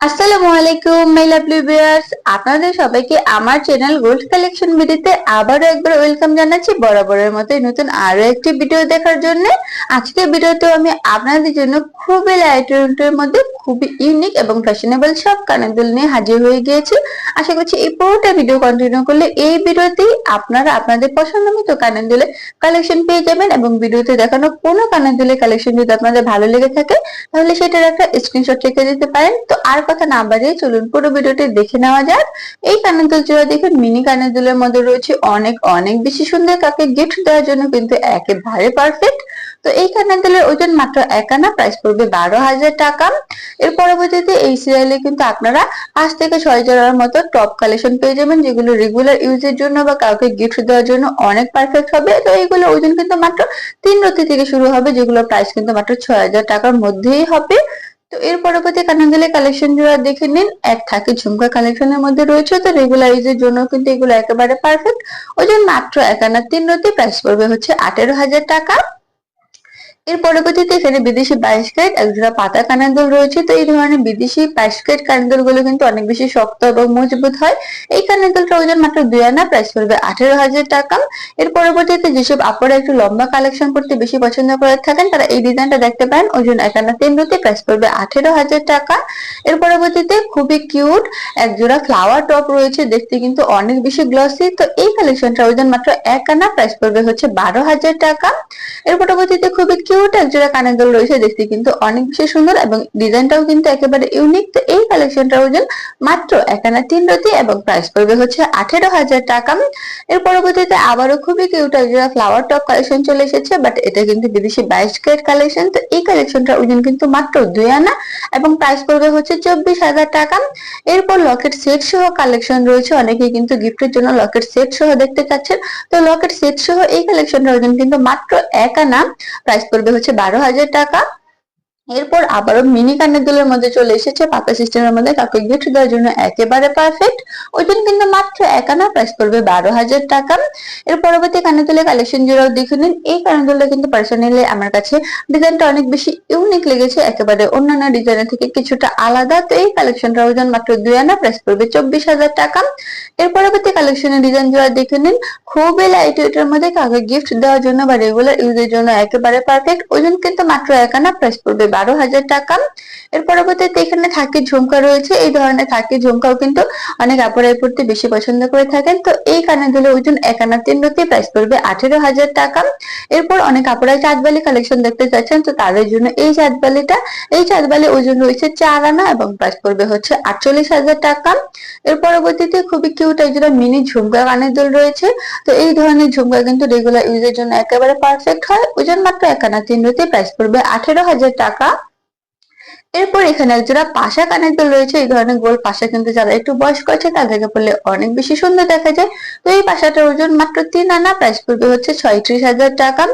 আসসালামু আলাইকুম my lovely viewers আপনাদের সবাইকে আমার চ্যানেল গোল্ড কালেকশন ভিডিওতে আবারও একবার ওয়েলকাম জানাচ্ছি বরাবরের মতোই নতুন আরও একটি ভিডিও দেখার জন্য। আজকে ভিডিওতে আমি আপনাদের জন্য খুবই লাইট ওয়েটের মধ্যে খুবই ইউনিক এবং ফ্যাশনেবল সব কানের দুল নিয়ে হাজির হয়ে গিয়েছি। আশা করছি এই পুরোটা ভিডিও কন্টিনিউ করলে এই ভিডিওতেই আপনারা আপনাদের পছন্দ মতো কানের দুলে কালেকশন পেয়ে যাবেন এবং ভিডিওতে দেখানো কোনো কানের দুলে কালেকশন যদি আপনাদের ভালো লেগে থাকে, তাহলে সেটার একটা স্ক্রিনশট রেখে দিতে পারেন। তো আর কথা না বাড়িয়ে চলুন পুরো ভিডিওটি দেখে নেওয়া যাক। এই কানের দুল জোড়া দেখুন মিনি কানের দুলের মধ্যে রয়েছে অনেক অনেক বেশি সুন্দর কাকে গিফট দেওয়ার জন্য কিন্তু একেবারে পারফেক্ট তো এই কানের দুলের ওজন মাত্র এক আনা প্রাইস পড়বে বারো হাজার টাকা। এর পরবর্তীতে এই সিরিয়ালে কিন্তু আপনারা পাঁচ থেকে ছয় জোড়ার মতো টপ কালেকশন পেয়ে যাবেন, যেগুলো রেগুলার ইউজের জন্য বা কাউকে গিফট দেওয়ার জন্য অনেক পারফেক্ট হবে। তো এইগুলো ওজন কিন্তু মাত্র তিন রতি থেকে শুরু হবে যেগুলো প্রাইস কিন্তু মাত্র ছয় হাজার টাকার মধ্যেই হবে। তো এর পরবর্তী কানাঙ্গালি কালেকশন জোড়া দেখে নিন। এক থাকে ঝুমকা কালেকশনের মধ্যে রয়েছে, তো রেগুলার ইউজের জন্য কিন্তু এগুলো একেবারে পারফেক্ট ওজন মাত্র একান্ন, তিন রতি প্রাইস পড়বে হচ্ছে আঠেরো হাজার টাকা। এর পরবর্তীতে এখানে বিদেশি বাইশ ক্যারেট একজোড়া পাতা কানের দুল রয়েছে। তো এই ধরনের বিদেশি বাইশ ক্যারেট কানের দুলগুলো কিন্তু অনেক বেশি শক্ত এবং মজবুত হয়। এই কানের দুলটা ওজন মাত্র দুই আনা প্রাইস পড়বে আঠেরো হাজার টাকা। এর পরবর্তীতে যেসব আপনারা একটু লম্বা কালেকশন করতে বেশি পছন্দ করে থাকেন, তারা এই ডিজাইনটা দেখতে পারেন। ওজন এক আনা তিন রুটি প্রাইস পড়বে আঠেরো হাজার টাকা। এর পরবর্তীতে খুবই কিউট একজোড়া ফ্লাওয়ার টপ রয়েছে, দেখতে কিন্তু অনেক বেশি গ্লসি তো এই কালেকশনটা ওজন মাত্র এক আনা প্রাইস পড়বে হচ্ছে বারো হাজার টাকা। এর পরবর্তীতে খুবই কিউট একজোড়া কানের দুল রয়েছে দেখতে কিন্তু অনেক বেশি সুন্দর এবং ডিজাইনটাও কিন্তু একেবারে ইউনিক তো এই কালেকশনটার ওজন মাত্র একানা তিন রতি এবং প্রাইস পড়বে হচ্ছে আঠেরো হাজার টাকা। এর পরবর্তীতে আবারও খুবই কিউট একজোড়া ফ্লাওয়ার টপ কালেকশন চলে এসেছে বাট এটা কিন্তু বিদেশি বাইশ কেট কালেকশন তো এই কালেকশনটার ওজন কিন্তু মাত্র দুই আনা এবং প্রাইস পড়বে হচ্ছে চব্বিশ হাজার টাকা। এরপর লকেট সেট সহ কালেকশন রয়েছে, অনেকেই কিন্তু গিফটের জন্য লকেট সেট সহ দেখতে চাচ্ছেন। তো লকেট সেট সহ এই কালেকশনটার ওজন কিন্তু মাত্র এক আনা। প্রাইস পড়বে হচ্ছে বারো হাজার টাকা। এরপর আবারও মিনি কানের দুলের মধ্যে চলে এসেছে, পাকা সিস্টেমের মধ্যে কাউকে গিফট দেওয়ার জন্য একেবারে পারফেক্ট ওই ওজন কিন্তু মাত্র একানা প্রাইস পড়বে বারো হাজার টাকা। এর পরবর্তী কানের কালেকশন জোড়াও দেখে নিন। এই কানের কিন্তু পার্সোনালি আমার কাছে ডিজাইনটা অনেক বেশি ইউনিক লেগেছে, একেবারে অন্যান্য ডিজাইনের থেকে কিছুটা আলাদা। তো এই কালেকশনটার ওজন মাত্র দুই আনা প্রাইস পড়বে চব্বিশ হাজার টাকা। এর পরবর্তী কালেকশনের ডিজাইন জোড়া দেখে নিন। খুবই লাইট ওয়েটের মধ্যে কাউকে গিফট দেওয়ার জন্য বা রেগুলার ইউজের জন্য একেবারে পারফেক্ট ওজন কিন্তু মাত্র এক আনা প্রাইস পড়বে বারো হাজার টাকা। এর পরবর্তীতে এখানে থাকি ঝুমকা রয়েছে। এই ধরনের থাকি ঝুমকাও কিন্তু অনেক আপুরাই পড়তে বেশি পছন্দ করে থাকেন। তো এই কানের দুলে ওজন এক আনা তিন রতি প্রাইস পড়বে আঠেরো হাজার টাকা। এরপর অনেক আপুরাই চাঁদবালি কালেকশন দেখতে চাচ্ছেন। তো তাদের জন্য এই চাঁদবালিটা এই চাঁদবালি ওজন রয়েছে চার আনা এবং প্রাইস পড়বে হচ্ছে আটচল্লিশ হাজার টাকা। এর পরবর্তীতে খুবই কিউট একজোড়া মিনি ঝুমকা কানের দুল রয়েছে। তো এই ধরনের ঝুমকা কিন্তু রেগুলার ইউজের জন্য একেবারে পারফেক্ট হয়। ওজন মাত্র এক আনা তিন রতি প্রাইস পড়বে আঠেরো হাজার টাকা। এরপর এখানে একজোড়া পাশা কানের দুল রয়েছে, এই ধরনের গোল পাশা কিন্তু যারা একটু বয়স্ক আছে তাদেরকে পড়লে অনেক বেশি সুন্দর দেখা যায়। তো এই পাশাটার ওজন মাত্র তিন আনা প্রাইস পড়বে হচ্ছে ছয়ত্রিশ হাজার টাকা।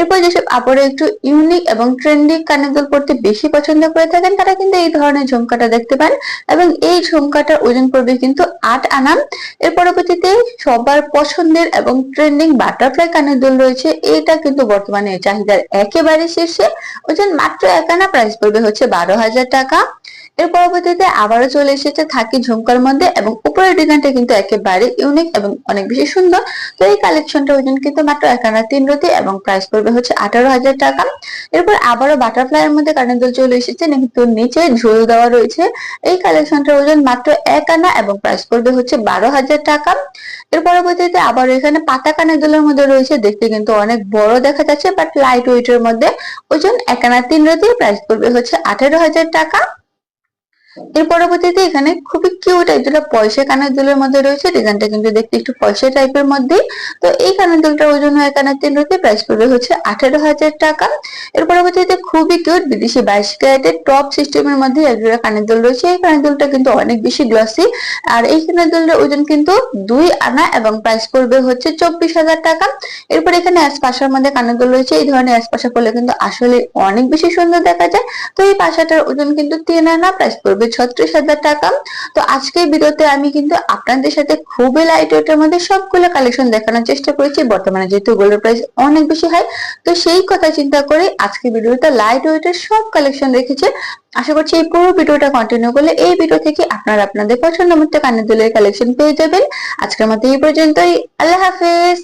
এরপর যেসব আপরে একটু ইউনিক এবং ট্রেন্ডি কানের দুল পড়তে বেশি পছন্দ করে থাকেন, তারা কিন্তু এই ধরনের ঝুমকাটা দেখতে পান। এবং এই ঝুমকাটার ওজন পড়বে কিন্তু আট আনা। এর পরবর্তীতে সবার পছন্দের এবং ট্রেন্ডিং বাটারফ্লাই কানের দুল রয়েছে, এটা কিন্তু বর্তমানে চাহিদার একেবারে শীর্ষে। ওজন মাত্র এক আনা প্রাইস পড়বে হচ্ছে বারো হাজার টাকা। এর পরবর্তীতে আবারও চলে এসেছে থাকি ঝুমকার মধ্যে এবং উপরের ডিজাইনটা কিন্তু একেবারে ইউনিক এবং অনেক বেশি সুন্দর। তো এই কালেকশনটা ওজন কিন্তু মাত্র এক আনা তিন রতি এবং প্রাইস পড়বে হচ্ছে আঠারো হাজার টাকা। এরপর আবারও বাটারফ্লাই এর মধ্যে কানের দুল চলে এসেছে, কিন্তু নিচে ঝুল দেওয়া রয়েছে। এই কালেকশনটার ওজন মাত্র এক আনা এবং প্রাইস পড়বে হচ্ছে বারো হাজার টাকা। এর পরবর্তীতে আবার এখানে পাতা কানের দুলের মধ্যে রয়েছে, দেখতে কিন্তু অনেক বড় দেখা যাচ্ছে বাট লাইট ওয়েটের মধ্যে ওজন এক আনা তিন রতি প্রাইস পড়বে হচ্ছে আঠেরো টাকা এর পরবর্তীতে এখানে খুবই কিউট একজোড়া পয়সা কানের দুলের মধ্যে রয়েছে। ডিজাইনটা কিন্তু দেখতে একটু পয়সা টাইপের মধ্যে। তো এই কানের দুলটার ওজন হয় কানের তিন রুপি প্রাইস পড়বে হচ্ছে আঠারো হাজার টাকা। এর পরবর্তীতে খুবই কিউট বিদেশি বাইশ ক্যারেটের টপ সিস্টেমের মধ্যে একজোড়া কানের দুল রয়েছে। এই কানের দুলটা কিন্তু অনেক বেশি গ্লসি আর এই কানের দুলটার ওজন কিন্তু দুই আনা এবং প্রাইস পড়বে হচ্ছে চব্বিশ হাজার টাকা। এরপর এখানে পাশার মধ্যে কানের দুল রয়েছে। এই ধরনের পাশা করলে কিন্তু আসলে অনেক বেশি সুন্দর দেখা যায়। তো এই পাশাটার ওজন কিন্তু তিন আনা প্রাইস পড়বে পড়বে ছত্রিশ হাজার টাকা। তো আজকের ভিডিওতে আমি কিন্তু আপনাদের সাথে খুবই লাইট ওয়েটের মধ্যে সবগুলো কালেকশন দেখানোর চেষ্টা করেছি। বর্তমানে যেহেতু গোল্ডের প্রাইস অনেক বেশি হয় তো সেই কথা চিন্তা করে আজকে ভিডিওটা লাইট ওয়েটের সব কালেকশন রেখেছে। আশা করছি এই পুরো ভিডিওটা কন্টিনিউ করলে এই ভিডিও থেকে আপনারা আপনাদের পছন্দ মতো কানের দুলের কালেকশন পেয়ে যাবেন। আজকের মতো এই পর্যন্তই। আল্লাহ হাফেজ।